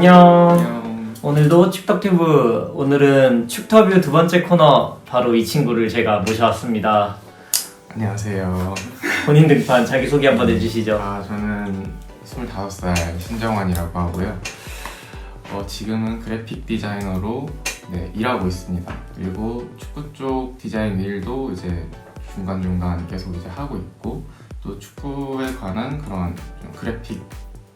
안녕. 안녕. 오늘도 축덕튜브 오늘은 축터뷰 두 번째 코너 바로 이 친구를 제가 모셔왔습니다. 안녕하세요. 본인 등판 자기 소개 한번 해주시죠. 아 저는 25살 신정환이라고 하고요. 어, 지금은 그래픽 디자이너로 네, 일하고 있습니다. 그리고 축구 쪽 디자인 일도 이제 중간 중간 계속 이제 하고 있고 또 축구에 관한 그런 좀 그래픽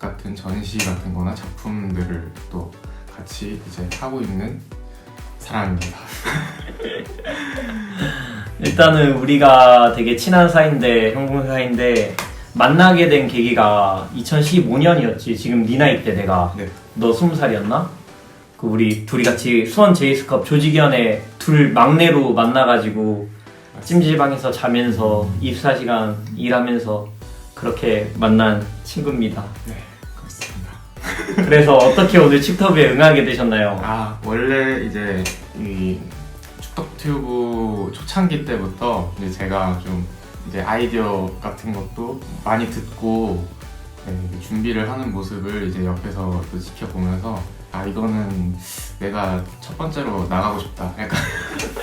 같은 전시 같은 거나 작품들을 또 같이 이제 하고 있는 사람입니다. 일단은 우리가 되게 친한 사이인데 형공 사이인데 만나게 된 계기가 2015년이었지. 지금 네 나이 때 내가 네. 너 20살이었나? 그 우리 둘이 같이 수원 제이스컵 조직위원회 둘 막내로 만나가지고 찜질방에서 자면서 24시간 일하면서 그렇게 만난 친구입니다. 네. 그래서 어떻게 오늘 칩터브에 응하게 되셨나요? 아 원래 이제 이 축덕튜브 초창기 때부터 이제 제가 좀 이제 아이디어 같은 것도 많이 듣고 네, 준비를 하는 모습을 이제 옆에서 또 지켜보면서 아 이거는 내가 첫 번째로 나가고 싶다 약간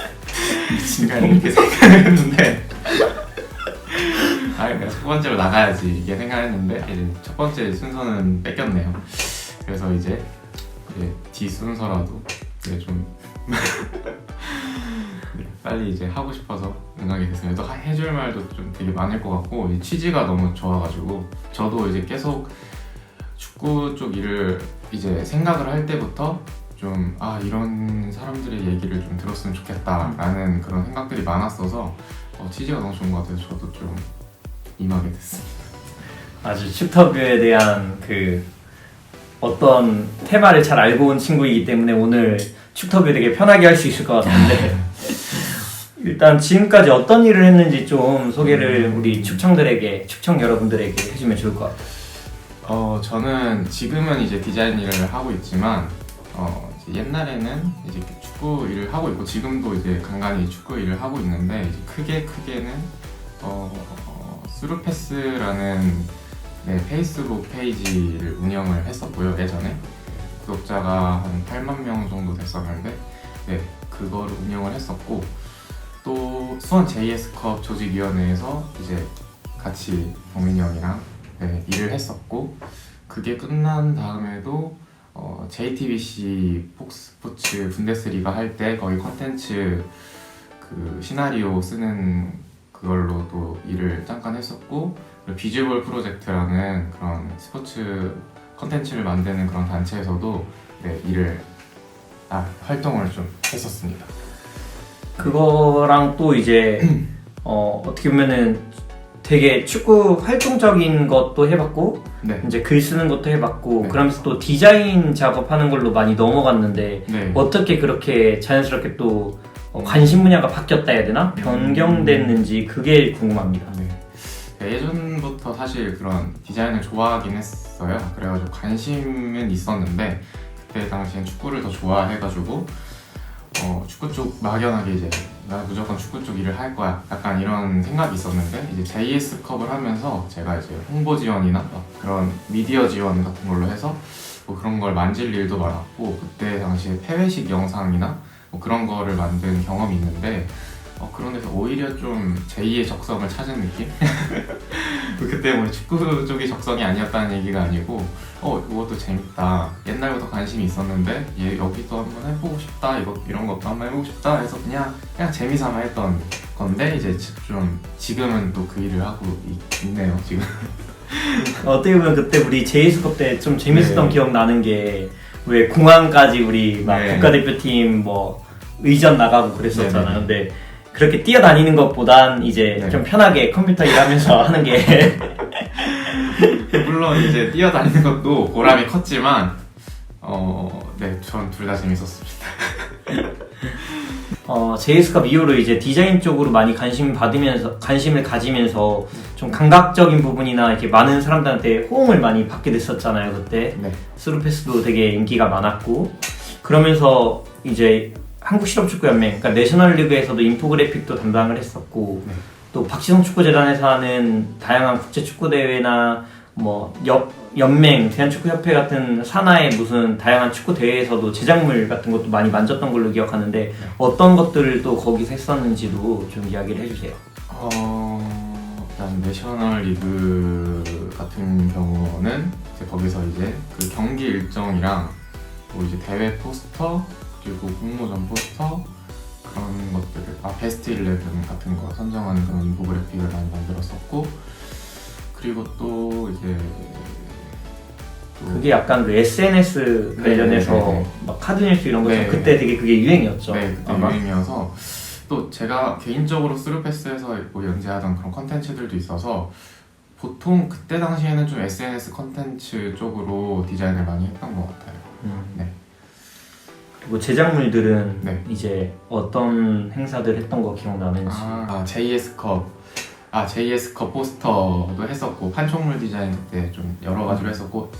미친가 이렇게 생각을 했는데 아 내가 첫 번째로 나가야지 이게 생각했는데 이제 첫 번째 순서는 뺏겼네요 그래서 이제 이제 뒤 순서라도 이제 좀 네, 빨리 이제 하고 싶어서 응하게 됐어요. 또 하- 해줄 말도 좀 되게 많을 것 같고 이 취지가 너무 좋아가지고 저도 이제 계속 축구 쪽 일을 이제 생각을 할 때부터 좀 아 이런 사람들의 얘기를 좀 들었으면 좋겠다라는 그런 생각들이 많았어서 어, 취지가 너무 좋은 것 같아서 저도 좀 임하게 됐습니다. 아주 칩터뷰에 대한 그 어떤 테마를 잘 알고 온 친구이기 때문에 오늘 칩터뷰 되게 편하게 할 수 있을 것 같은데 일단 지금까지 어떤 일을 했는지 좀 소개를 우리 축청들에게 축청 여러분들에게 해주면 좋을 것 같아요. 어 저는 지금은 이제 디자인 일을 하고 있지만 어 이제 옛날에는 이제 축구 일을 하고 있고 지금도 이제 간간히 축구 일을 하고 있는데 이제 크게 크게는 어, 어 스루패스라는 네, 페이스북 페이지를 운영을 했었고요 예전에. 구독자가 한 8만 명 정도 됐었는데 네 그거를 운영을 했었고 또 수원 JS컵 조직위원회에서 이제 같이 동민이 형이랑 네, 일을 했었고 그게 끝난 다음에도 어, JTBC 폭스포츠 분데스리가 할 때 거기 컨텐츠 그 시나리오 쓰는 그걸로 또 일을 잠깐 했었고 비주얼 프로젝트라는 그런 스포츠 컨텐츠를 만드는 그런 단체에서도 네, 일을 아, 활동을 좀 했었습니다. 그거랑 또 이제 어, 어떻게 보면은 되게 축구 활동적인 것도 해봤고 네, 이제 글 쓰는 것도 해봤고 네. 그러면서 또 디자인 작업하는 걸로 많이 넘어갔는데 네. 어떻게 그렇게 자연스럽게 또 어, 관심 분야가 바뀌었다 해야 되나? 변경됐는지 그게 궁금합니다. 네. 네, 예전부터 사실 그런 디자인을 좋아하긴 했어요. 그래가지고 관심은 있었는데 그때 당시엔 축구를 더 좋아해가지고 어, 축구 쪽 막연하게 이제 나 무조건 축구 쪽 일을 할 거야. 약간 이런 생각이 있었는데 이제 JS 컵을 하면서 제가 이제 홍보 지원이나 막 그런 미디어 지원 같은 걸로 해서 뭐 그런 걸 만질 일도 많았고 그때 당시에 폐회식 영상이나 뭐 그런 거를 만든 경험이 있는데 어, 그런 데서 오히려 좀 제2의 적성을 찾은 느낌? 그때 뭐 축구 쪽이 적성이 아니었다는 얘기가 아니고 어 이것도 재밌다 옛날부터 관심이 있었는데 얘 여기도 한번 해보고 싶다 이거 이런 것도 한번 해보고 싶다 해서 그냥 그냥 재미삼아 했던 건데 이제 좀 지금은 또 그 일을 하고 있, 있네요 지금 어떻게 보면 그때 우리 제이스컵 때 좀 재밌었던 네. 기억 나는 게 왜 공항까지 우리 막 네. 국가대표팀 뭐 의전 나가고 그랬었잖아. 네, 네. 근데 그렇게 뛰어다니는 것보단 이제 네. 좀 편하게 컴퓨터 일하면서 하는 게 물론 이제 뛰어다니는 것도 보람이 컸지만 어 네 전 둘 다 재밌었습니다. 어, 제이스컵 이후로 이제 디자인 쪽으로 많이 관심 받으면서 관심을 가지면서 좀 감각적인 부분이나 이렇게 많은 사람들한테 호응을 많이 받게 됐었잖아요 그때. 네. 스루패스도 되게 인기가 많았고. 그러면서 이제 한국 실업축구연맹 그러니까 내셔널리그에서도 인포그래픽도 담당을 했었고 네. 또 박지성 축구재단에서 하는 다양한 국제 축구 대회나 뭐 연, 연맹 대한축구협회 같은 산하의 무슨 다양한 축구 대회에서도 제작물 같은 것도 많이 만졌던 걸로 기억하는데 어떤 것들을 또 거기서 했었는지도 좀 이야기를 해주세요. 어, 일단 내셔널 리그 같은 경우는 이제 거기서 이제 그 경기 일정이랑 뭐 이제 대회 포스터 그리고 공모전 포스터 그런 것들을 아 베스트 11 같은 거 선정하는 그런 인포그래픽을 많이 만들었었고 그리고 또 이제 또 그게 약간 그 SNS 네, 관련해서 네, 네, 네. 막 카드뉴스 이런 거죠. 네. 그때 되게 그게 유행이었죠. 네, 그때 아마. 유행이어서 또 제가 개인적으로 스루패스에서 뭐 연재하던 그런 컨텐츠들도 있어서 보통 그때 당시에는 좀 SNS 컨텐츠 쪽으로 디자인을 많이 했던 것 같아요. 음. 네. 그리고 제작물들은 네. 이제 어떤 행사들 했던 거 기억나는지. 아, JS컵. 아, JS컵 포스터도 했었고, 판촉물 디자인 그때 좀 여러 가지로 했었고,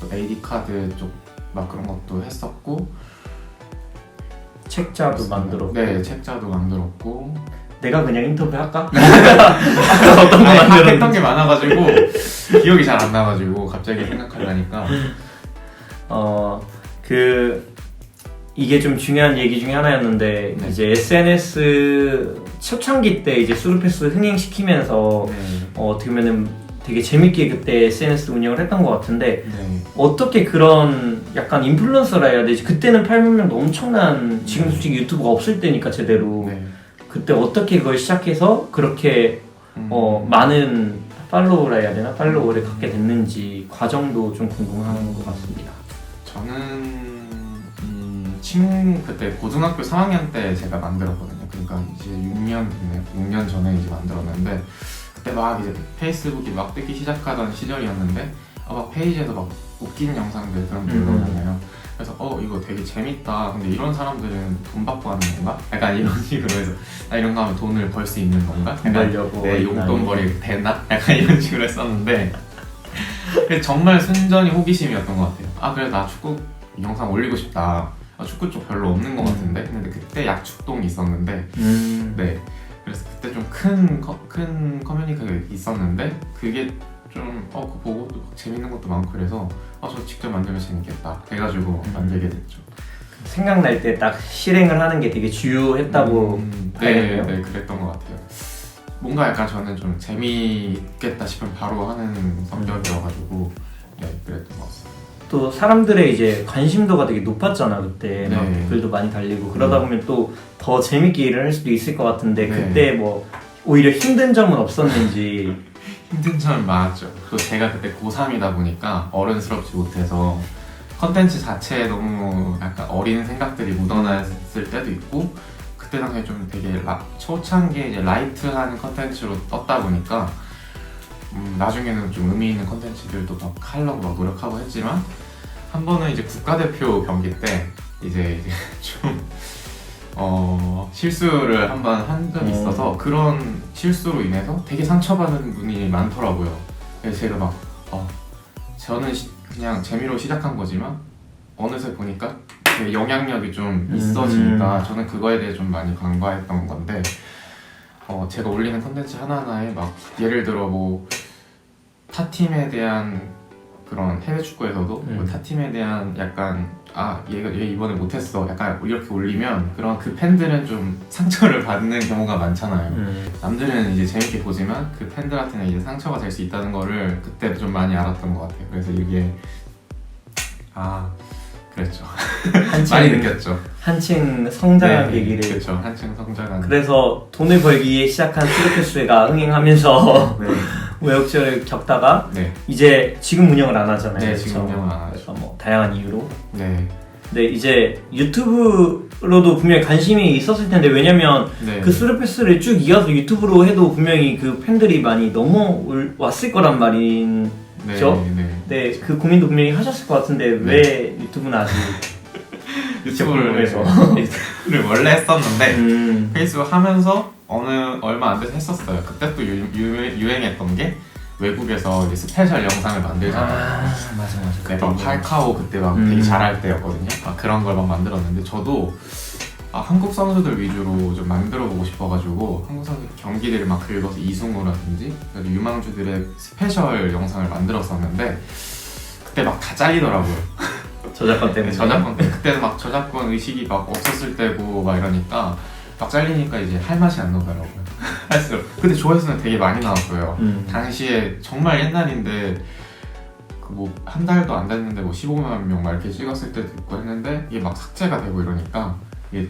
또 AD 카드 쪽 막 그런 것도 했었고, 책자도 만들었고. 네, 책자도 만들었고, 내가 그냥 인터뷰 할까? 어떤 거 만들었는지. 했던 게 많아가지고 기억이 잘 안 나가지고 갑자기 생각하려니까 어, 그, 이게 좀 중요한 얘기 중에 하나였는데, 네. 이제 SNS 초창기 때 이제 수루패스 흥행시키면서, 네, 어, 어떻게 보면은 되게 재밌게 그때 SNS 운영을 했던 것 같은데, 네. 어떻게 그런 약간 인플루언서라 해야 되지? 그때는 8만 명도 엄청난, 지금 솔직히 유튜브가 없을 때니까 제대로. 네. 그때 어떻게 그걸 시작해서 그렇게 음, 어, 많은 팔로우라 해야 되나? 팔로워를 갖게 됐는지 과정도 좀 궁금한 것 같습니다. 저는 음, 친 그때 고등학교 3학년 때 제가 만들었거든요. 그러니까 이제 6년 됐네요. 6년 전에 이제 만들었는데 그때 막 이제 페이스북이 막 뜨기 시작하던 시절이었는데 아, 막 페이지에서 막 웃긴 영상들 그런 게 음. 올라오잖아요. 그래서 어 이거 되게 재밌다. 근데 이런 사람들은 돈 받고 하는 건가? 약간 이런 식으로 해서 나 이런 거 하면 돈을 벌 수 있는 건가? 벌려고. 내 용돈벌이 되나? 약간 이런 식으로 했었는데 정말 순전히 호기심이었던 것 같아요. 아 그래 나 축구 영상 올리고 싶다. 아, 축구 쪽 별로 없는 것 같은데. 근데 그때 약축동이 있었는데 음, 네. 그래서 그때 좀큰큰 커뮤니티가 있었는데 그게 좀 어 그거 보고 또 재밌는 것도 많고 그래서 아 저 직접 만들면 재밌겠다. 해가지고 음. 만들게 됐죠. 생각날 때 딱 실행을 하는 게 되게 주요했다고 음, 네. 네, 그랬던 것 같아요. 뭔가 약간 저는 좀 재미있겠다 싶으면 바로 하는 성격이어가지고 네, 그랬던 것 같습니다. 또 사람들의 이제 관심도가 되게 높았잖아 그때 막 네. 댓글도 많이 달리고 그러다 보면 또 더 재밌게 일을 할 수도 있을 것 같은데 네. 그때 뭐 오히려 힘든 점은 없었는지 힘든 점은 많았죠. 또 제가 그때 고3이다 보니까 어른스럽지 못해서 컨텐츠 자체에 너무 약간 어린 생각들이 묻어났을 때도 있고 그때 당시에 좀 되게 라, 초창기에 이제 라이트한 컨텐츠로 떴다 보니까 음, 나중에는 좀 의미 있는 컨텐츠들도 막 하려고 막 노력하고 했지만 한 번은 이제 국가대표 경기 때 이제, 이제 좀 어, 실수를 한 번 한 적이 어. 있어서 그런 실수로 인해서 되게 상처받는 분이 많더라고요. 그래서 제가 막 어, 저는 시- 그냥 재미로 시작한 거지만 어느새 보니까 그 영향력이 좀 있어지니까 저는 그거에 대해 좀 많이 간과했던 건데 어, 제가 올리는 컨텐츠 하나하나에 막 예를 들어 뭐 타 팀에 대한 그런 해외 축구에서도 뭐 음. 타팀에 대한 약간 아 얘가 얘 이번에 못했어 약간 이렇게 올리면 그런 그 팬들은 좀 상처를 받는 경우가 많잖아요. 음, 남들은 이제 재밌게 보지만 그 팬들한테는 이제 상처가 될 수 있다는 거를 그때 좀 많이 알았던 것 같아요. 그래서 이게 아 그랬죠. 많이 한층 느꼈죠. 한층 성장한 계기를 그렇죠. 한층 성장한. 그래서 돈을 벌기 위해 시작한 스루패스가 흥행하면서 네. 우여곡절을 겪다가 네. 이제 지금 운영을 안 하잖아요. 네? 지금 운영을 안 하죠. 그래서 뭐 다양한 이유로. 네. 근데 이제 유튜브로도 분명히 관심이 있었을 텐데 왜냐면 네. 그 스루패스를 쭉 이어서 유튜브로 해도 분명히 그 팬들이 많이 넘어왔을 거란 말인. 네. 그죠? 네. 네, 그 고민도 분명히 하셨을 것 같은데 왜 유튜브는 아직? 유튜브를 궁금해서. 유튜브를 원래 했었는데 음, 페이스북 하면서 어느 얼마 안 돼서 했었어요. 그때 또 유, 유, 유행했던 게 외국에서 이제 스페셜 영상을 만들잖아요. 아 맞아 맞아. 네, 막 팔카오 그때 막 음. 되게 잘할 때였거든요. 막 그런 걸 막 만들었는데 저도 아, 한국 선수들 위주로 좀 만들어 보고 싶어가지고 한국 선수 경기들을 막 긁어서 이승우라든지 그래서 유망주들의 스페셜 영상을 만들었었는데 그때 막 다 잘리더라고요. 저작권 때문에. 저작권 때 그때는 막 저작권 의식이 막 없었을 때고 막 이러니까 막 잘리니까 이제 할 맛이 안 나더라고요. 할수록 근데 조회수는 되게 많이 나왔어요. 음. 당시에 정말 옛날인데 그 뭐한 달도 안 됐는데 뭐 15만 명 막 이렇게 찍었을 때도 있고 했는데 이게 막 삭제가 되고 이러니까 이게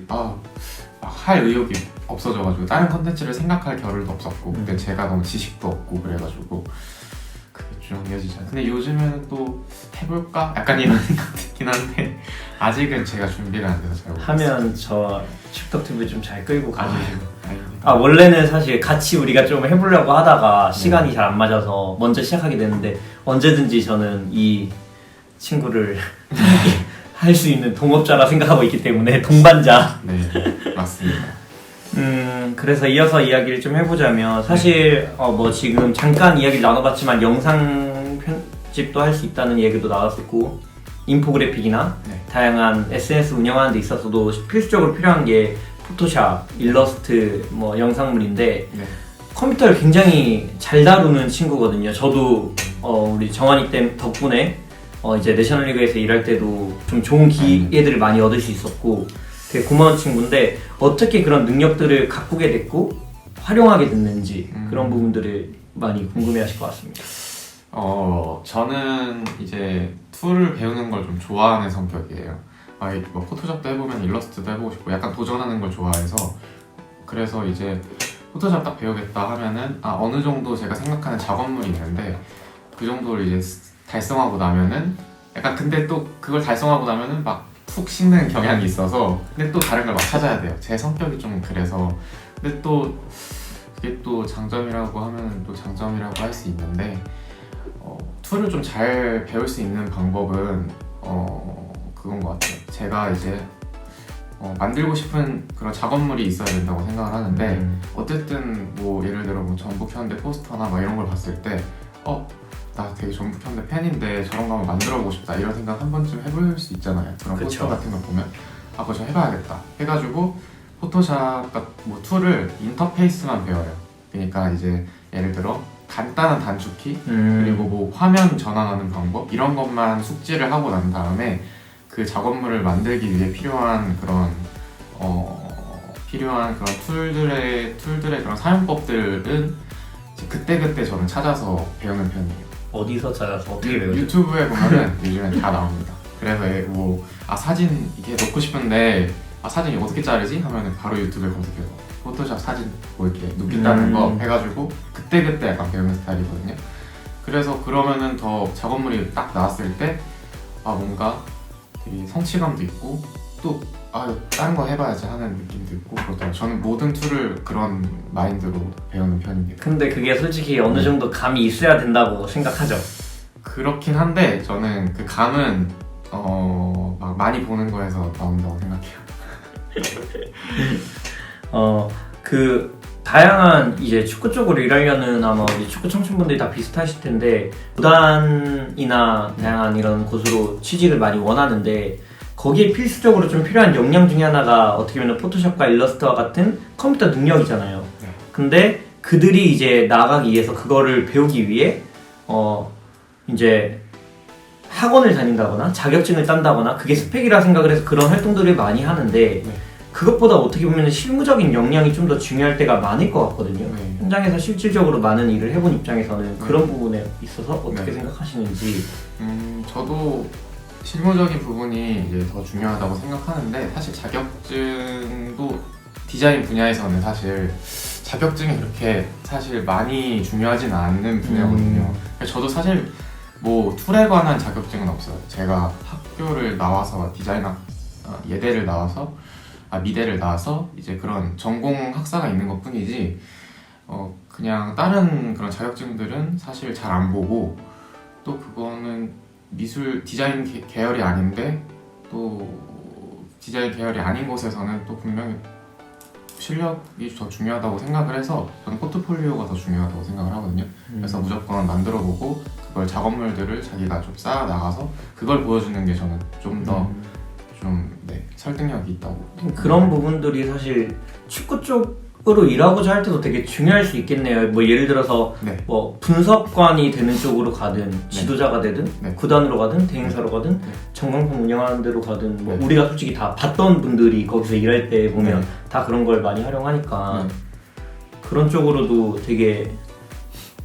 아할 의욕이 없어져가지고 다른 컨텐츠를 생각할 겨를도 없었고 그때 음. 제가 너무 지식도 없고 그래가지고 그게 좀 이어지지 않아요. 근데 요즘에는 또 해볼까? 약간 이런 생각 들긴 한데 아직은 제가 준비가 안 돼서 잘 모르겠어요. 하면 저 TV 좀잘 끌고 가지고. 아닙니다. 아 원래는 사실 같이 우리가 좀 해보려고 하다가 시간이 잘 안 맞아서 먼저 시작하게 됐는데 언제든지 저는 이 친구를 할 수 있는 동업자라 생각하고 있기 때문에 동반자. 네 맞습니다. 음 그래서 이어서 이야기를 좀 해보자면 사실 어 뭐 지금 잠깐 이야기를 나눠봤지만 영상 편집도 할 수 있다는 얘기도 나왔었고 인포그래픽이나 네. 다양한 SNS 운영하는 데 있어서도 필수적으로 필요한 게 포토샵, 일러스트, 뭐 영상물인데 네. 컴퓨터를 굉장히 잘 다루는 친구거든요. 저도 어, 우리 정환이 때 덕분에 어, 이제 내셔널리그에서 일할 때도 좀 좋은 기회들을 많이 얻을 수 있었고 되게 고마운 친구인데 어떻게 그런 능력들을 가꾸게 됐고 활용하게 됐는지 음. 그런 부분들을 많이 궁금해하실 것 같습니다. 어 저는 이제 툴을 배우는 걸 좀 좋아하는 성격이에요. 아, 이뭐 포토샵도 해보면 일러스트도 해보고 싶고 약간 도전하는 걸 좋아해서 그래서 이제 포토샵 딱 배우겠다 하면은 아 어느 정도 제가 생각하는 작업물이 있는데 그 정도를 이제 스- 달성하고 나면은 약간 근데 또 그걸 달성하고 나면은 막 푹 식는 경향이 있어서 근데 또 다른 걸 막 찾아야 돼요. 제 성격이 좀 그래서 근데 또 그게 또 장점이라고 하면 또 장점이라고 할 수 있는데 어, 툴을 좀 잘 배울 수 있는 방법은 어, 그건 것 같아요. 제가 이제 어, 만들고 싶은 그런 작업물이 있어야 된다고 생각을 하는데 음. 어쨌든 뭐 예를 들어 뭐 전북 현대 포스터나 막 이런 걸 봤을 때 어, 나 되게 전북 현대 팬인데 저런 거 한번 만들어 보고 싶다 이런 생각 한 번쯤 해볼 수 있잖아요. 그런 그쵸. 포스터 같은 거 보면 아 그거 좀 해봐야겠다 해가지고 포토샵 같- 뭐 툴을 인터페이스만 배워요. 그러니까 이제 예를 들어 간단한 단축키 음. 그리고 뭐 화면 전환하는 방법 이런 것만 숙지를 하고 난 다음에 그 작업물을 만들기 위해 필요한 그런 어 필요한 그런 툴들의 툴들의 그런 사용법들은 이제 그때 그때 저는 찾아서 배우는 편이에요. 어디서 찾아서 어떻게 유- 배우죠? 유튜브에 보면은 요즘엔 다 나옵니다. 그래서 뭐 아 사진 이게 넣고 싶은데 아 사진 이 어떻게 자르지 하면은 바로 유튜브에 검색해서 포토샵 사진 뭐 이렇게 눕힌다는 음. 거 해가지고 그때 그때 약간 배우는 스타일이거든요. 그래서 그러면은 더 작업물이 딱 나왔을 때 아 뭔가 되게 성취감도 있고 또 아 다른 거 해봐야지 하는 느낌도 있고 그렇더라고요. 저는 모든 툴을 그런 마인드로 배우는 편입니다. 근데 그게 솔직히 어느 정도 감이 있어야 된다고 생각하죠. 그렇긴 한데 저는 그 감은 어, 막 많이 보는 거에서 나온다고 생각해요. 어, 그 다양한 이제 축구 쪽으로 일하려는 아마 우리 축구 청춘분들이 다 비슷하실 텐데 구단이나 다양한 이런 곳으로 취직을 많이 원하는데 거기에 필수적으로 좀 필요한 역량 중에 하나가 어떻게 보면 포토샵과 일러스트와 같은 컴퓨터 능력이잖아요. 네. 근데 그들이 이제 나아가기 위해서 그거를 배우기 위해 어 이제 학원을 다닌다거나 자격증을 딴다거나 그게 스펙이라 생각을 해서 그런 활동들을 많이 하는데 그것보다 어떻게 보면 실무적인 역량이 좀 더 중요할 때가 많을 것 같거든요. 네. 현장에서 실질적으로 많은 일을 해본 입장에서는 그런 부분에 있어서 어떻게 네. 생각하시는지. 음, 저도 실무적인 부분이 이제 더 중요하다고 생각하는데 사실 자격증도 디자인 분야에서는 사실 자격증이 그렇게 사실 많이 중요하진 않는 분야거든요. 음. 그래서 저도 사실 뭐 툴에 관한 자격증은 없어요. 제가 학교를 나와서 디자인학 어, 예대를 나와서 아 미대를 나와서 이제 그런 전공 학사가 있는 것뿐이지 어 그냥 다른 그런 자격증들은 사실 잘 안 보고 또 그거는 미술 디자인 계- 계열이 아닌데 또 디자인 계열이 아닌 곳에서는 또 분명히 실력이 더 중요하다고 생각을 해서 저는 포트폴리오가 더 중요하다고 생각을 하거든요. 그래서 무조건 만들어 보고 그걸 작업물들을 자기가 좀 쌓아 나가서 그걸 보여주는 게 저는 좀 더좀 음. 네, 설득력이 있다고. 그런 부분들이 사실 축구 쪽 으로 일하고자 할 때도 되게 중요할 수 있겠네요. 뭐 예를 들어서 네. 뭐 분석관이 되는 쪽으로 가든 지도자가 되든 네. 구단으로 가든 대행사로 가든 네. 전광판 운영하는 데로 가든 뭐 네. 우리가 솔직히 다 봤던 분들이 거기서 일할 때 보면 네. 다 그런 걸 많이 활용하니까 네. 그런 쪽으로도 되게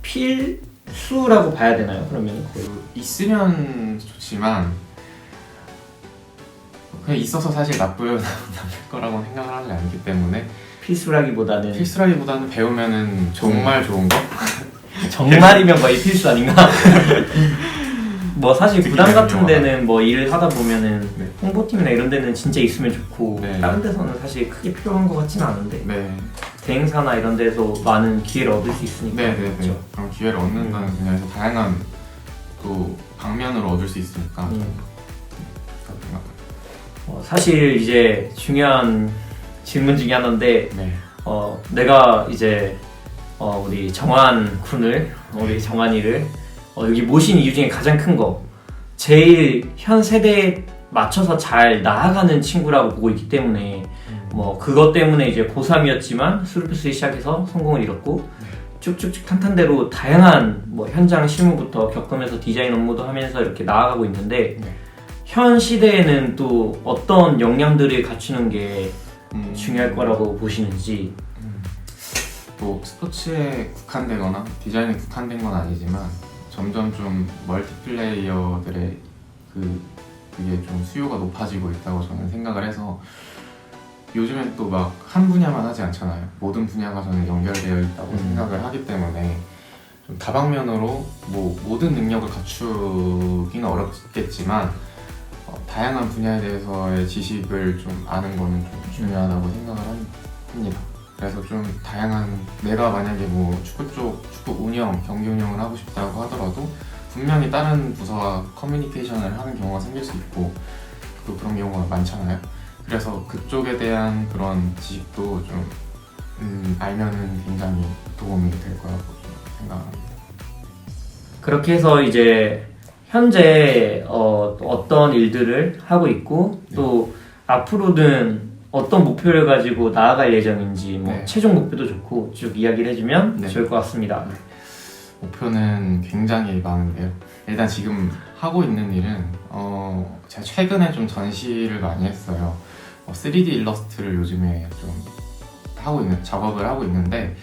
필수라고 봐야 되나요? 그러면 거의 그 있으면 좋지만 그냥 있어서 사실 나쁠 거라고 생각을 하지 않기 때문에 필수라기보다는 필수라기보다는 배우면은 정말 좋은 거. 정말이면 거의 필수 아닌가? 뭐 사실 구단 같은. 데는 뭐 일을 하다 보면은 네. 홍보팀이나 이런 데는 진짜 있으면 좋고 네. 다른 데서는 사실 크게 필요한 것 같지는 않은데 네, 대행사나 이런 데서 많은 기회를 얻을 수 있으니까 네, 네, 네. 그렇죠. 그런 기회를 얻는다는 분야에서 다양한 또 방면으로 얻을 수 있으니까 음. 생각합니다. 어, 사실 이제 중요한 질문 중에 하나인데 네, 어, 내가 이제 어, 우리 정환 군을 우리 정환이를 어, 여기 모신 이유 중에 가장 큰 거 제일 현 세대에 맞춰서 잘 나아가는 친구라고 보고 있기 때문에 뭐 그것 때문에 이제 고3이었지만 수르프스에 시작해서 성공을 이뤘고 쭉쭉쭉 탄탄대로 다양한 뭐 현장 실무부터 겪으면서 디자인 업무도 하면서 이렇게 나아가고 있는데 네. 현 시대에는 또 어떤 역량들을 갖추는 게 음, 중요할 거라고 보시는지 음, 뭐 스포츠에 국한되거나 디자인에 국한된 건 아니지만 점점 좀 멀티플레이어들의 그 그게 좀 수요가 높아지고 있다고 저는 생각을 해서 요즘엔 또 막 한 분야만 하지 않잖아요. 모든 분야가 저는 연결되어 있다고 음. 생각을 하기 때문에 좀 다방면으로 뭐 모든 능력을 갖추기는 어렵겠지만 어, 다양한 분야에 대해서의 지식을 좀 아는 거는 좀 중요하다고 생각을 한- 합니다. 그래서 좀 다양한 내가 만약에 뭐 축구 쪽 축구 운영, 경기 운영을 하고 싶다고 하더라도 분명히 다른 부서와 커뮤니케이션을 하는 경우가 생길 수 있고 또 그런 경우가 많잖아요. 그래서 그쪽에 대한 그런 지식도 좀 음, 알면은 굉장히 도움이 될 거라고 좀 생각합니다. 그렇게 해서 이제 현재 어, 어떤 일들을 하고 있고 또 앞으로는 어떤 목표를 가지고 나아갈 예정인지 뭐 네. 최종 목표도 좋고 쭉 이야기를 해주면 네. 좋을 것 같습니다. 목표는 굉장히 많은데요. 일단 지금 하고 있는 일은 어, 제가 최근에 좀 전시를 많이 했어요. 어, 3D 일러스트를 요즘에 좀 하고 있는 작업을 하고 있는데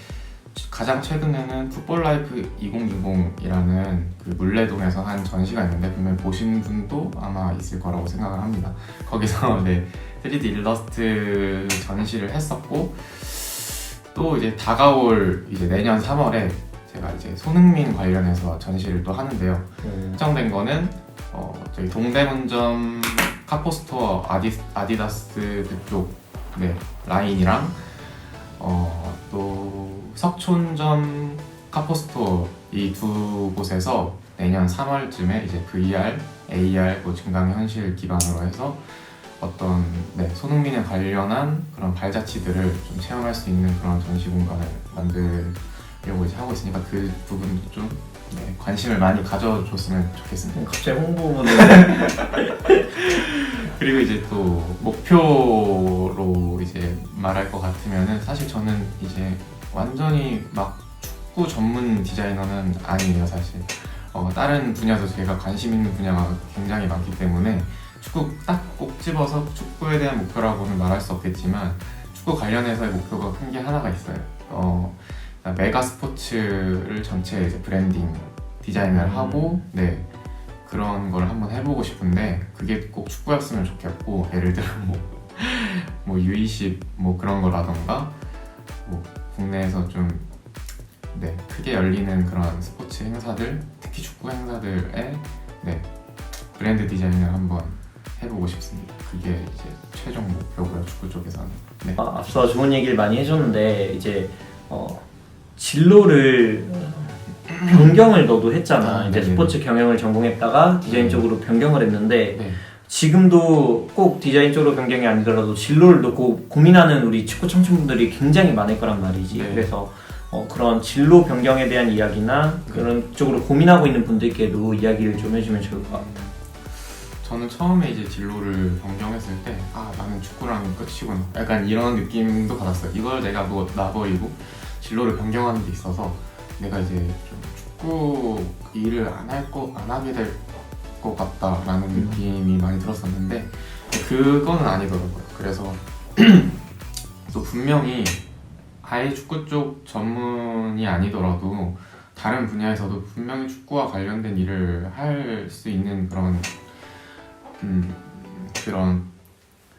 가장 최근에는 풋볼 라이프 2060이라는 그 물레동에서 한 전시가 있는데 분명 보신 분도 아마 있을 거라고 생각을 합니다. 거기서 네 3D 일러스트 전시를 했었고 또 이제 다가올 이제 내년 3월에 제가 이제 손흥민 관련해서 전시를 또 하는데요. 음, 특정된 거는 어, 저희 동대문점 카포스토어 아디, 아디다스 그쪽 네, 라인이랑 어, 또 석촌점 카포스토어 이 두 곳에서 내년 3월쯤에 이제 VR, AR, 뭐 증강 현실 기반으로 해서 어떤 네, 손흥민에 관련한 그런 발자취들을 좀 체험할 수 있는 그런 전시 공간을 만들려고 이제 하고 있으니까 그 부분도 좀 네, 관심을 많이 가져줬으면 좋겠습니다. 갑자기 홍보문을 그리고 이제 또 목표로 이제 말할 것 같으면은 사실 저는 이제 완전히 막 축구 전문 디자이너는 아니에요 사실. 어, 다른 분야도 제가 관심 있는 분야가 굉장히 많기 때문에 축구 딱 꼭 집어서 축구에 대한 목표라고는 말할 수 없겠지만 축구 관련해서의 목표가 큰 게 하나가 있어요. 어, 메가 스포츠를 전체 이제 브랜딩 디자인을 음. 하고 네 그런 걸 한번 해보고 싶은데 그게 꼭 축구였으면 좋겠고 예를 들어 뭐, 뭐 U20 뭐 그런 거라던가 뭐 국내에서 좀 네, 크게 열리는 그런 스포츠 행사들 특히 축구 행사들의 네, 브랜드 디자인을 한번 해보고 싶습니다. 그게 이제 최종 목표고요 축구 쪽에서는. 네. 아, 앞서 좋은 얘기를 많이 해줬는데 이제 어, 진로를 변경을 너도 했잖아. 아, 이제 네네네. 스포츠 경영을 전공했다가 디자인 네. 쪽으로 변경을 했는데 네. 지금도 꼭 디자인 쪽으로 변경이 아니더라도 진로를 놓고 고민하는 우리 축구 청춘분들이 굉장히 많을 거란 말이지. 네. 그래서 어, 그런 진로 변경에 대한 이야기나 그런 쪽으로 고민하고 있는 분들께도 이야기를 좀 해주면 좋을 것 같아. 저는 처음에 이제 진로를 변경했을 때 아 나는 축구랑 끝이구나 약간 이런 느낌도 받았어요 이걸 내가 뭐 놔버리고 진로를 변경하는 데 있어서 내가 이제 좀 축구 일을 안 할 거 안 하게 될 것 같다라는 음. 느낌이 많이 들었었는데 그거는 아니더라고요 그래서 또 분명히 아예 축구 쪽 전문이 아니더라도 다른 분야에서도 분명히 축구와 관련된 일을 할 수 있는 그런 음, 그런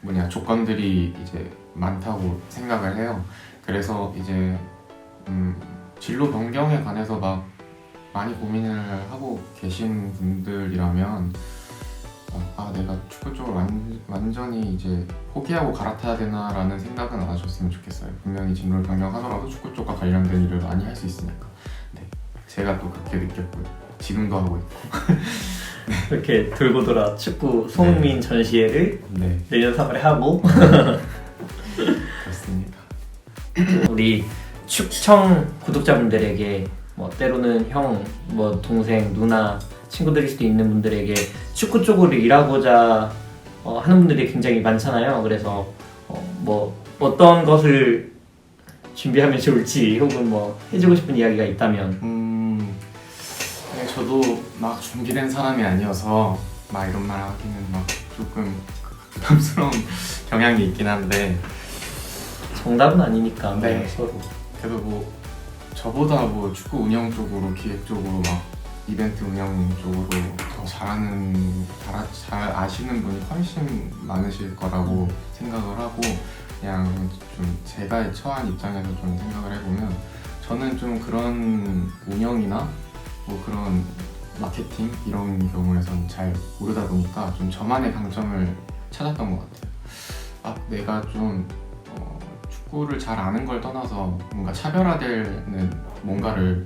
뭐냐 조건들이 이제 많다고 생각을 해요. 그래서 이제 음, 진로 변경에 관해서 막 많이 고민을 하고 계신 분들이라면 어, 아 내가 축구 쪽을 완, 완전히 이제 포기하고 갈아타야 되나라는 생각은 안 하셨으면 좋겠어요. 분명히 진로를 변경하더라도 축구 쪽과 관련된 일을 많이 할 수 있으니까. 네, 제가 또 그렇게 느꼈고요. 지금도 하고 있고. 이렇게 돌고 돌아 축구 손흥민 전시회를 네, 내년 3월에 하고 그렇습니다. 우리 축청 구독자분들에게 뭐 때로는 형, 뭐 동생, 누나, 친구들일 수도 있는 분들에게 축구 쪽으로 일하고자 어, 하는 분들이 굉장히 많잖아요. 그래서 어, 뭐 어떤 것을 준비하면 좋을지 혹은 뭐 해주고 싶은 이야기가 있다면 음, 네, 저도 막 준비된 사람이 아니어서 막 이런 말 하기는 막 조금 부담스러운 경향이 있긴 한데 정답은 아니니까 네. 뭐 서로 그래도 뭐 저보다 뭐 축구 운영 쪽으로 기획 쪽으로 막 이벤트 운영 쪽으로 더 잘하는 잘, 잘 아시는 분이 훨씬 많으실 거라고 생각을 하고 그냥 좀 제가 처한 입장에서 좀 생각을 해보면 저는 좀 그런 운영이나 뭐 그런 마케팅 이런 경우에선 잘 모르다 보니까 좀 저만의 강점을 찾았던 것 같아요. 아 내가 좀 어, 축구를 잘 아는 걸 떠나서 뭔가 차별화되는 뭔가를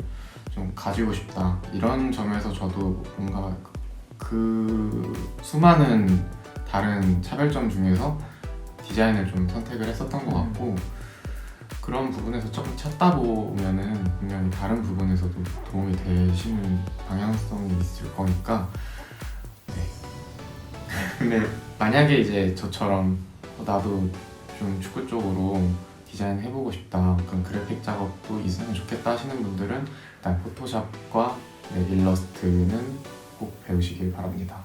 좀 가지고 싶다. 이런 점에서 저도 뭔가 그 수많은 다른 차별점 중에서 디자인을 좀 선택을 했었던 것 같고 그런 부분에서 조금 찾다 보면은 분명히 다른 부분에서도 도움이 되시는 방향성이 있을 거니까. 네. 근데 만약에 이제 저처럼 어, 나도 좀 축구 쪽으로 디자인 해보고 싶다 그런 그래픽 작업도 있으면 좋겠다 하시는 분들은 일단 포토샵과 네, 일러스트는 꼭 배우시길 바랍니다.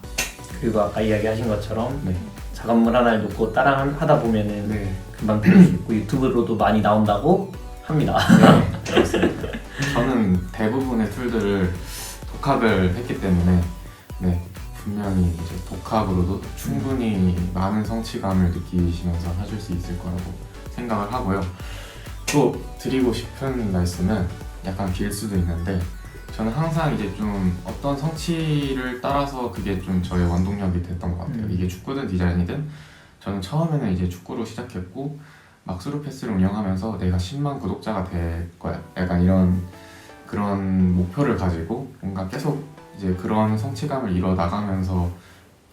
그리고 아까 이야기하신 것처럼 네. 작업물 하나를 놓고 따라 하다 보면은 네. 금방 배울 수 있고 유튜브로도 많이 나온다고 합니다. 네, 그렇습니다. 저는 대부분의 툴들을 독학을 했기 때문에 네, 분명히 이제 독학으로도 충분히 많은 성취감을 느끼시면서 하실 수 있을 거라고 생각을 하고요. 또 드리고 싶은 말씀은 약간 길 수도 있는데 저는 항상 이제 좀 어떤 성취를 따라서 그게 좀 저의 원동력이 됐던 것 같아요. 음. 이게 축구든 디자인이든 저는 처음에는 이제 축구로 시작했고 막 수루패스를 운영하면서 내가 10만 구독자가 될 거야. 약간 이런 그런 목표를 가지고 뭔가 계속 이제 그런 성취감을 이뤄 나가면서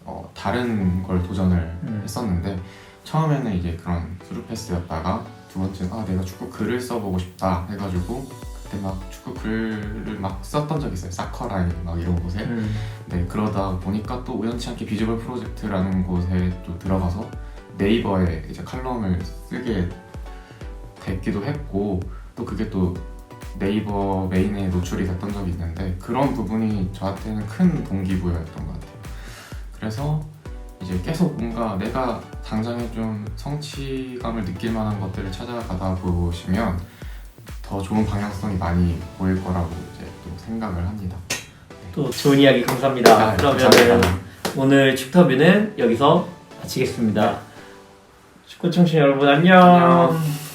어, 다른 걸 도전을 음. 했었는데 처음에는 이제 그런 수루패스였다가 두 번째는 아 내가 축구 글을 써보고 싶다 해가지고 그때 막 축구 글을 막 썼던 적이 있어요. 사커라인 막 이런 곳에 음. 네 그러다 보니까 또 우연치 않게 비주얼 프로젝트라는 곳에 또 들어가서 네이버에 이제 칼럼을 쓰게 됐기도 했고 또 그게 또 네이버 메인에 노출이 됐던 적이 있는데 그런 부분이 저한테는 큰 동기부여였던 것 같아요. 그래서 이제 계속 뭔가 내가 당장에 좀 성취감을 느낄 만한 것들을 찾아가다 보시면 더 좋은 방향성이 많이 보일 거라고 이제 또 생각을 합니다. 또 좋은 이야기 감사합니다. 아, 그러면은 감사합니다. 오늘 축터뷰는 여기서 마치겠습니다. 축구 청취 여러분 안녕. 안녕.